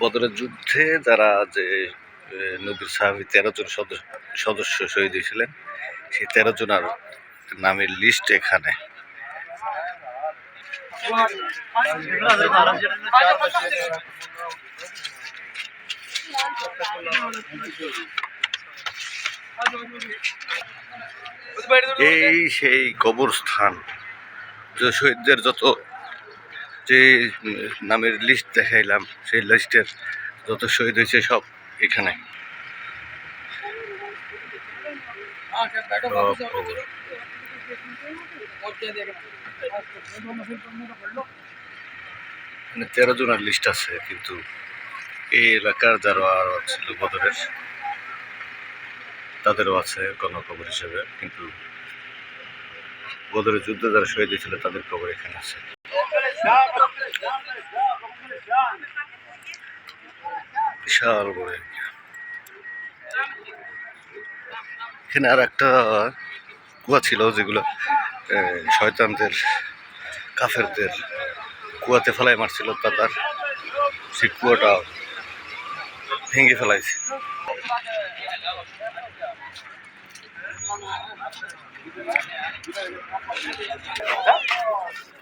বদরের যুদ্ধে যারা যে নবীর সাহাবি তেরো জন সদস্য শহীদ হয়েছিলেন, সেই তেরো জনের নামের লিস্ট এখানে। এই সেই কবরস্থান শহীদদের যত যে নামের লিস্ট দেখাইলাম, সেই লিস্টের যত শহীদ হয়েছে সব এখানে। মানে তেরো জনের লিস্ট আছে, কিন্তু এই এলাকার যারা আরও ছিল বদরের, তাদেরও আছে গণকবর হিসেবে, কিন্তু বদরের যুদ্ধে যারা শহীদ হয়েছিল, তাদের কবর এখানে আছে। বিশাল বড় এখানে আর একটা কুয়া ছিল যেগুলো শয়তানদের, কাফেরদের কুয়াতে ফেলাই মারছিল তার সেই কুয়াটা ভেঙে ফেলাইছে।